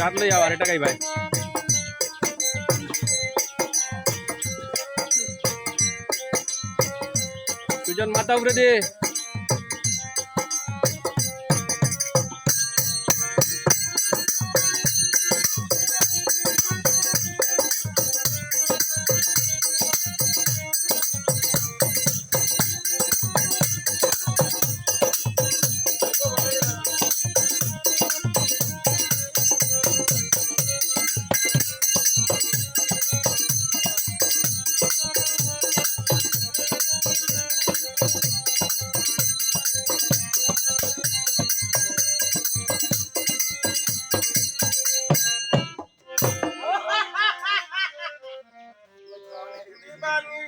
কাটলে আবার এটাকাই ভাই সুজন মাথা উপরে দে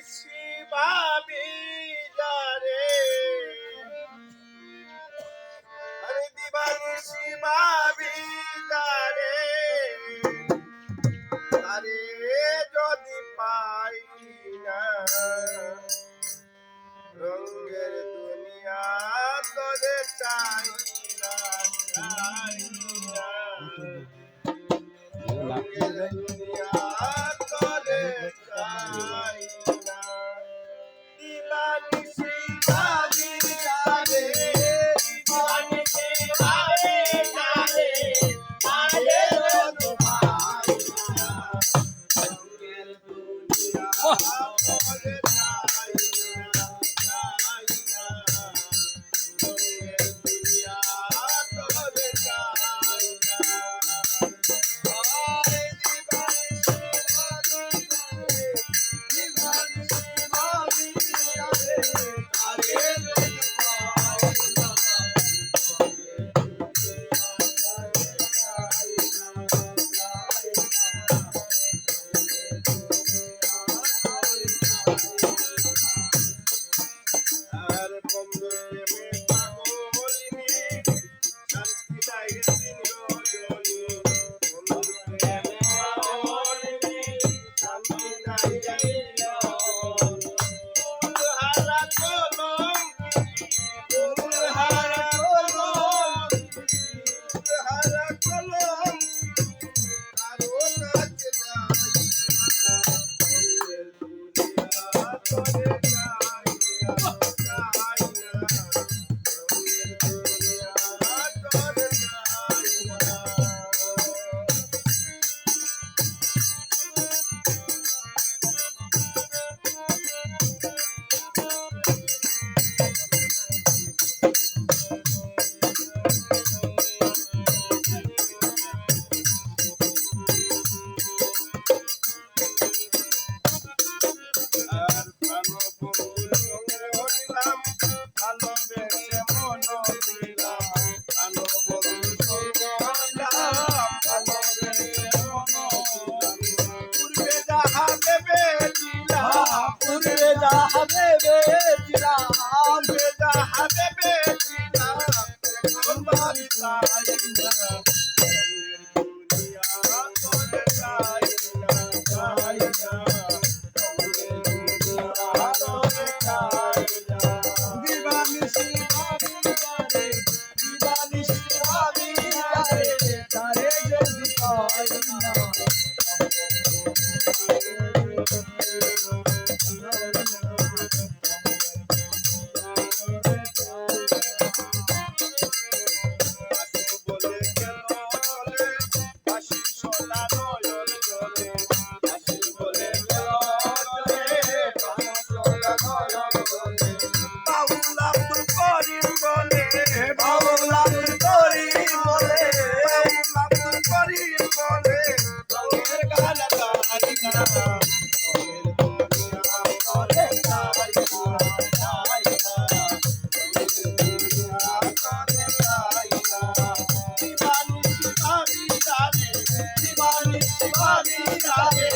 শিবাবি যারে আরে দিবানি শিবাবি যারে আরে যদি পাই না রঙের দুনিয়া তোরে চাই না চাই না। বেটা হাবে বেজিরা বেটা হাবে বেজিরা আমি রাধে